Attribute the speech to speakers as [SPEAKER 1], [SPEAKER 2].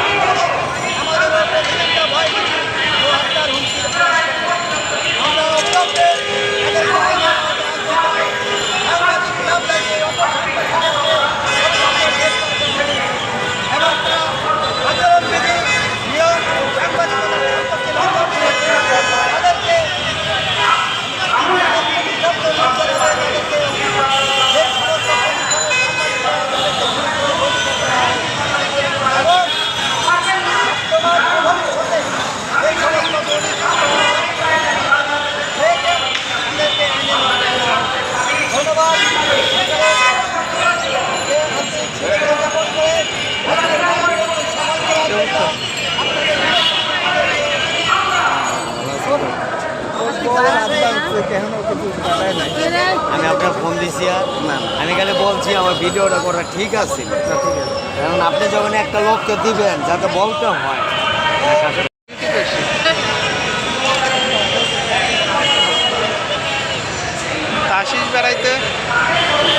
[SPEAKER 1] Yeah. আমি আপনার phone দিছি আর আমি কালে বলছি আমার ভিডিওটা করা ঠিক আছে। কারণ আপনি যখন একটা লোককে দিবেন, যাতে বলতে হয়।
[SPEAKER 2] আসিস বেড়াইতে